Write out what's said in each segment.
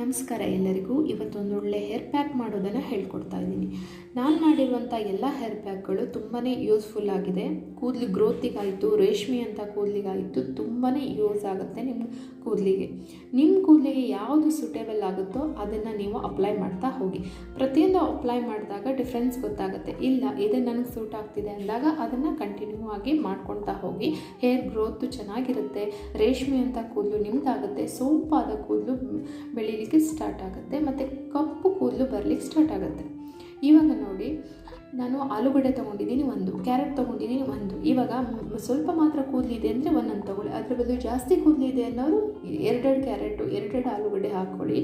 ನಮಸ್ಕಾರ ಎಲ್ಲರಿಗೂ. ಇವತ್ತೊಂದು ಒಳ್ಳೆ ಹೇರ್ ಪ್ಯಾಕ್ ಮಾಡೋದನ್ನು ಹೇಳ್ಕೊಡ್ತಾ ಇದ್ದೀನಿ. ನಾನು ಮಾಡಿರುವಂಥ ಎಲ್ಲ ಹೇರ್ ಪ್ಯಾಕ್ಗಳು ತುಂಬಾ ಯೂಸ್ಫುಲ್ ಆಗಿದೆ. ಕೂದಲು ಗ್ರೋತಿಗಾಯಿತು ರೇಷ್ಮೆ ಅಂತ ಕೂದಲಿಗಾಯಿತು ತುಂಬಾ ಯೂಸ್ ಆಗುತ್ತೆ ನಿಮ್ಮ ಕೂದಲಿಗೆ. ನಿಮ್ಮ ಕೂದಲಿಗೆ ಯಾವುದು ಸೂಟೇಬಲ್ ಆಗುತ್ತೋ ಅದನ್ನು ನೀವು ಅಪ್ಲೈ ಮಾಡ್ತಾ ಹೋಗಿ. ಪ್ರತಿಯೊಂದು ಅಪ್ಲೈ ಮಾಡಿದಾಗ ಡಿಫ್ರೆನ್ಸ್ ಗೊತ್ತಾಗುತ್ತೆ. ಇಲ್ಲ, ಇದು ನನಗೆ ಸೂಟ್ ಆಗ್ತಿದೆ ಅಂದಾಗ ಅದನ್ನು ಕಂಟಿನ್ಯೂ ಆಗಿ ಮಾಡ್ಕೊಳ್ತಾ ಹೋಗಿ. ಹೇರ್ ಗ್ರೋತು ಚೆನ್ನಾಗಿರುತ್ತೆ. ರೇಷ್ಮೆ ಅಂತ ಕೂದಲು ನಿಮ್ದಾಗುತ್ತೆ. ಸೋಂಪಾದ ಕೂದಲು ಬೆಳೀಲಿಕ್ಕೆ ಸ್ಟಾರ್ಟ್ ಆಗುತ್ತೆ ಮತ್ತು ಕಪ್ಪು ಕೂದಲು ಬರಲಿಕ್ಕೆ ಸ್ಟಾರ್ಟ್ ಆಗುತ್ತೆ. ಇವಾಗ ನೋಡಿ ನಾನು ಆಲೂಗಡ್ಡೆ ತೊಗೊಂಡಿದ್ದೀನಿ ಒಂದು, ಕ್ಯಾರೆಟ್ ತೊಗೊಂಡಿದ್ದೀನಿ ಒಂದು. ಇವಾಗ ಸ್ವಲ್ಪ ಮಾತ್ರ ಕೂದಲಿದೆ ಅಂದರೆ ಒಂದೊಂದು ತೊಗೊಳ್ಳಿ. ಅದರ ಬದಲು ಜಾಸ್ತಿ ಕೂದಲಿದೆ ಅನ್ನೋರು ಎರಡೆರಡು ಕ್ಯಾರೆಟು, ಎರಡೆರಡು ಆಲೂಗಡ್ಡೆ ಹಾಕ್ಕೊಳ್ಳಿ.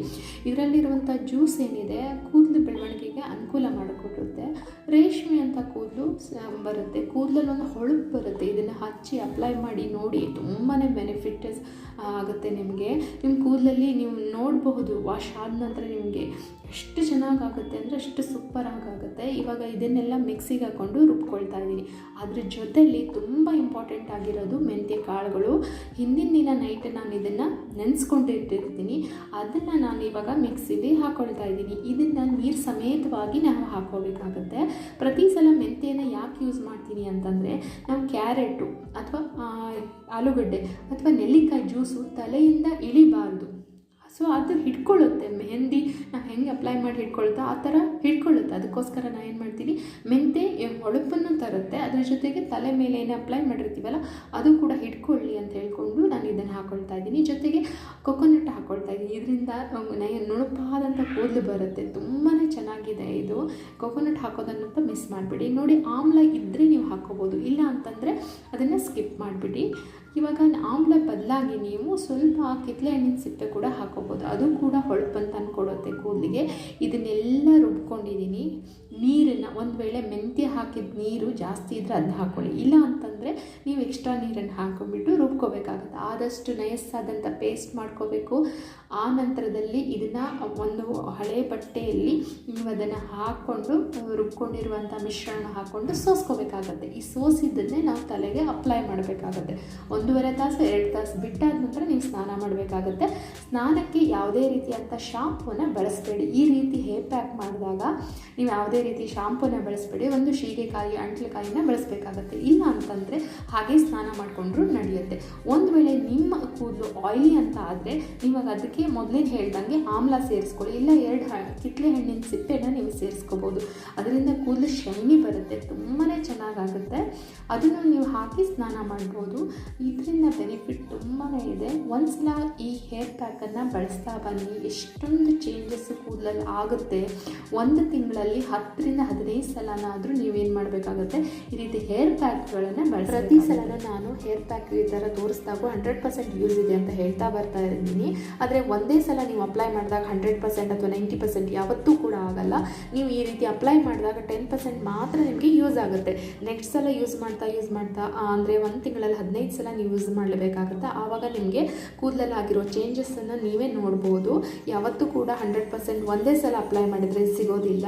ಇದರಲ್ಲಿರುವಂಥ ಜ್ಯೂಸ್ ಏನಿದೆ, ಕೂದಲು ಬೆಳವಣಿಗೆಗೆ ಅನುಕೂಲ ಮಾಡಿಕೊಡುತ್ತೆ. ರೇಷ್ಮೆ ಅಂತ ಕೂದಲು ಬರುತ್ತೆ. ಕೂದಲಲ್ಲಿ ಒಂದು ಹೊಳಪು ಬರುತ್ತೆ. ಇದನ್ನು ಹಚ್ಚಿ ಅಪ್ಲೈ ಮಾಡಿ ನೋಡಿ ತುಂಬಾ ಬೆನಿಫಿಟ್ ಆಗುತ್ತೆ ನಿಮಗೆ. ನಿಮ್ಮ ಕೂದಲಲ್ಲಿ ನೀವು ನೋಡಬಹುದು, ವಾಶ್ ಆದ ನಂತರ ನಿಮಗೆ ಎಷ್ಟು ಚೆನ್ನಾಗಾಗುತ್ತೆ ಅಂದರೆ ಅಷ್ಟು ಸೂಪರ್ ಆಗುತ್ತೆ ಇವಾಗ ಇದನ್ನೆಲ್ಲ ಮಿಕ್ಸಿಗೆ ಹಾಕ್ಕೊಂಡು ರುಬ್ಕೊಳ್ತಾ ಇದ್ದೀನಿ. ಅದ್ರ ಜೊತೆಲಿ ತುಂಬ ಇಂಪಾರ್ಟೆಂಟ್ ಆಗಿರೋದು ಮೆಂತ್ಯ ಕಾಳುಗಳು. ಹಿಂದಿನ ದಿನ ನೈಟ್ ನಾನು ಇದನ್ನು ನೆನೆಸ್ಕೊಂಡು ಇಟ್ಟಿರ್ತೀನಿ. ಅದನ್ನು ನಾನು ಇವಾಗ ಮಿಕ್ಸಿಲಿ ಹಾಕ್ಕೊಳ್ತಾ ಇದ್ದೀನಿ. ಇದನ್ನು ನೀರು ಸಮೇತವಾಗಿ ನಾವು ಹಾಕೋಬೇಕಾಗುತ್ತೆ ಪ್ರತಿ ಸಲ ಮೆಂತ್ಯನ ಯಾಕೆ ಯೂಸ್ ಮಾಡ್ತೀನಿ ಅಂತಂದರೆ, ನಾವು ಕ್ಯಾರೆಟು ಅಥವಾ ಆಲೂಗಡ್ಡೆ ಅಥವಾ ನೆಲ್ಲಿಕಾಯಿ ಜ್ಯೂಸು ತಲೆಯಿಂದ ಇಳಿಬಾರ್ದು ಸೊ ಅದು ಹಿಡ್ಕೊಳ್ಳುತ್ತೆ. ಮೆಹಂದಿ ನಾವು ಹೆಂಗೆ ಅಪ್ಲೈ ಮಾಡಿ ಹಿಡ್ಕೊಳ್ತಾ ಆ ಥರ ಹಿಡ್ಕೊಳ್ಳುತ್ತೆ. ಅದಕ್ಕೋಸ್ಕರ ನಾನು ಏನು ಮಾಡ್ತೀನಿ? ಮೆಂತೆ ಹೊಳಪನ್ನು ತರುತ್ತೆ. ಅದ್ರ ಜೊತೆಗೆ ತಲೆ ಮೇಲೆ ಏನು ಅಪ್ಲೈ ಮಾಡಿರ್ತೀವಲ್ಲ, ಅದು ಕೂಡ ಹಿಡ್ಕೊಳ್ಳಿ ಅಂತ ಹೇಳ್ಕೊಂಡು ನಾನು ಇದನ್ನು ಹಾಕ್ಕೊಳ್ತಾ ಇದ್ದೀನಿ. ಜೊತೆಗೆ ಕೊಕೊನಟ್ ಹಾಕ್ಕೊಳ್ತಾ ಇದ್ದೀನಿ. ಇದರಿಂದ ನುಣುಪಾದಂಥ ಕೂದಲು ಬರುತ್ತೆ. ತುಂಬಾ ಚೆನ್ನಾಗಿದೆ ಇದು. ಕೊಕೊನಟ್ ಹಾಕೋದನ್ನಂತ ಮಿಸ್ ಮಾಡಿಬಿಡಿ. ನೋಡಿ, ಆಮ್ಲ ಇದ್ದರೆ ನೀವು ಹಾಕ್ಕೋಬೋದು ಇಲ್ಲ ಅಂತಂದರೆ ಅದನ್ನು ಸ್ಕಿಪ್ ಮಾಡಿಬಿಡಿ. ಇವಾಗ ಆಮ್ಲ ಬದಲಾಗಿ ನೀವು ಸ್ವಲ್ಪ ಕಿತ್ತಳೆ ಹಣ್ಣಿನ ಸಿಪ್ಪೆ ಕೂಡ ಹಾಕೋಬೋದು. ಅದು ಕೂಡ ಹೊಳಪನ್ನು ತಂದು ಕೊಡುತ್ತೆ ಕೂದಲಿಗೆ. ಇದನ್ನೆಲ್ಲ ರುಬ್ಕೊಂಡಿದ್ದೀನಿ. ನೀರನ್ನು ಒಂದು ವೇಳೆ ಮೆಂತ್ಯ ಹಾಕಿದ ನೀರು ಜಾಸ್ತಿ ಇದ್ದರೆ ಅದನ್ನ ಹಾಕ್ಕೊಳ್ಳಿ ಇಲ್ಲ ಅಂತಂದರೆ ನೀವು ಎಕ್ಸ್ಟ್ರಾ ನೀರನ್ನು ಹಾಕೊಂಡ್ಬಿಟ್ಟು ರುಬ್ಕೋಬೇಕಾಗುತ್ತೆ. ಆದಷ್ಟು ನಯಸ್ಸಾದಂಥ ಪೇಸ್ಟ್ ಮಾಡ್ಕೋಬೇಕು. ಆ ನಂತರದಲ್ಲಿ ಇದನ್ನು ಒಂದು ಹಳೆ ಬಟ್ಟೆಯಲ್ಲಿ ನೀವು ಅದನ್ನು ಹಾಕ್ಕೊಂಡು ರುಬ್ಕೊಂಡಿರುವಂಥ ಮಿಶ್ರಣ ಹಾಕ್ಕೊಂಡು ಸೋಸ್ಕೋಬೇಕಾಗತ್ತೆ. ಈ ಸೋಸಿದ್ದನ್ನೇ ನಾವು ತಲೆಗೆ ಅಪ್ಲೈ ಮಾಡಬೇಕಾಗತ್ತೆ. ಒಂದೂವರೆ ತಾಸು, ಎರಡು ತಾಸು ಬಿಟ್ಟಾದ ನಂತರ ನೀವು ಸ್ನಾನ ಮಾಡಬೇಕಾಗತ್ತೆ. ಸ್ನಾನಕ್ಕೆ ಯಾವುದೇ ರೀತಿಯಂಥ ಶಾಂಪೂನ ಬಳಸಬೇಡಿ. ಈ ರೀತಿ ಹೇರ್ ಪ್ಯಾಕ್ ಮಾಡಿದಾಗ ನೀವು ಯಾವುದೇ ರೀತಿ ಶಾಂಪೂನ ಬಳಸಬೇಡಿ, ಒಂದು ಶೀಗೆಕಾಯಿ, ಅಂಟ್ಲಕಾಯಿನ ಬಳಸಬೇಕಾಗತ್ತೆ. ಇಲ್ಲ ಅಂತಂದರೆ ಹಾಗೆ ಸ್ನಾನ ಮಾಡಿಕೊಂಡ್ರು ನಡೆಯುತ್ತೆ. ಒಂದು ವೇಳೆ ನಿಮ್ಮ ಕೂದಲು ಆಯಿಲಿ ಅಂತ ಆದರೆ ನಿಮಗೆ ಅದಕ್ಕೆ ಮೊದಲೇ ಹೇಳ್ದಂಗೆ ಆಮ್ಲ ಸೇರಿಸ್ಕೊಳ್ಳಿ. ಇಲ್ಲ ಎರಡು ಕಿತ್ಲೆ ಹಣ್ಣಿನ ಸಿಪ್ಪೆನ ನೀವು ಸೇರಿಸ್ಕೋಬೋದು. ಅದರಿಂದ ಕೂದಲು ಶೈನಿ ಬರುತ್ತೆ. ತುಂಬಾ ಚೆನ್ನಾಗಾಗುತ್ತೆ. ಅದನ್ನು ನೀವು ಹಾಕಿ ಸ್ನಾನ ಮಾಡ್ಬೋದು. ಇದರಿಂದ ಬೆನಿಫಿಟ್ ತುಂಬಾ ಇದೆ. ಒಂದ್ಸಲ ಈ ಹೇರ್ ಪ್ಯಾಕನ್ನು ಬಳಸ್ತಾ ಬನ್ನಿ. ಎಷ್ಟೊಂದು ಚೇಂಜಸ್ ಕೂದಲಲ್ಲಿ ಆಗುತ್ತೆ. ಒಂದು ತಿಂಗಳಲ್ಲಿ ಹತ್ತರಿಂದ ಹದಿನೈದು ಸಲನಾದರೂ ನೀವೇನು ಮಾಡಬೇಕಾಗುತ್ತೆ? ಈ ರೀತಿ ಹೇರ್ ಪ್ಯಾಕ್ಗಳನ್ನು ಬಳಸಿ ಪ್ರತಿ ಸಲನೂ ನಾನು ಹೇರ್ ಪ್ಯಾಕ್ ಈ ಥರ ತೋರಿಸಿದಾಗ ಹಂಡ್ರೆಡ್ ಪರ್ಸೆಂಟ್ ಯೂಸ್ ಇದೆ ಅಂತ ಹೇಳ್ತಾ ಬರ್ತಾ ಇದ್ದೀನಿ. ಆದರೆ ಒಂದೇ ಸಲ ನೀವು ಅಪ್ಲೈ ಮಾಡಿದಾಗ ಹಂಡ್ರೆಡ್ ಪರ್ಸೆಂಟ್ ಅಥವಾ ನೈಂಟಿ ಪರ್ಸೆಂಟ್ ಯಾವತ್ತೂ ಕೂಡ ಆಗಲ್ಲ. ನೀವು ಈ ರೀತಿ ಅಪ್ಲೈ ಮಾಡಿದಾಗ ಟೆನ್ ಪರ್ಸೆಂಟ್ ಮಾತ್ರ ನಿಮಗೆ ಯೂಸ್ ಆಗುತ್ತೆ. ನೆಕ್ಸ್ಟ್ ಸಲ ಯೂಸ್ ಮಾಡ್ತಾ ಯೂಸ್ ಮಾಡ್ತಾ ಅಂದರೆ ಒಂದು ತಿಂಗಳಲ್ಲಿ ಹದಿನೈದು ಸಲ ನೀವು ಯೂಸ್ ಮಾಡಲೇಬೇಕಾಗುತ್ತೆ. ಆವಾಗ ನಿಮಗೆ ಕೂದಲಲ್ಲಿ ಆಗಿರೋ ಚೇಂಜಸ್ಸನ್ನು ನೀವೇ ನೋಡ್ಬೋದು. ಯಾವತ್ತೂ ಕೂಡ ಹಂಡ್ರೆಡ್ ಪರ್ಸೆಂಟ್ ಒಂದೇ ಸಲ ಅಪ್ಲೈ ಮಾಡಿದರೆ ಸಿಗೋದಿಲ್ಲ.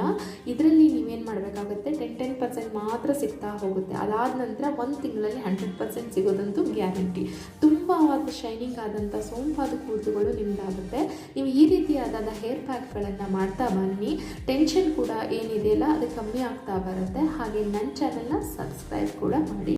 ಇದರಲ್ಲಿ ನೀವೇನು ಮಾಡಬೇಕಾಗುತ್ತೆ, ಟೆನ್ ಟೆನ್ ಪರ್ಸೆಂಟ್ ಮಾತ್ರ ಸಿಗ್ತಾ ಹೋಗುತ್ತೆ. ಅದಾದ ನಂತರ ಒಂದು ತಿಂಗಳಲ್ಲಿ ಹಂಡ್ರೆಡ್ ಪರ್ಸೆಂಟ್ ಸಿಗೋದಂತೂ ಗ್ಯಾರಂಟಿ. ತುಂಬ ಶೈನಿಂಗ್ ಆದಂಥ ಸೋಂಪಾದ ಕೂದಲುಗಳು ನಿಮ್ಮದಾಗುತ್ತೆ ನೀವು ಈ ರೀತಿಯಾದ ಹೇರ್ ಪ್ಯಾಕ್ಗಳನ್ನು ಮಾಡ್ತಾ ಬನ್ನಿ. ಟೆನ್ಷನ್ ಕೂಡ ಏನಿದೆಯಲ್ಲ, ಅದು ಕಮ್ಮಿ ಆಗ್ತಾ ಬರುತ್ತೆ. ಹಾಗೆ ನನ್ನ ಚಾನಲ್ನ ಸಬ್ಸ್ಕ್ರೈಬ್ ಕೂಡ ಮಾಡಿ.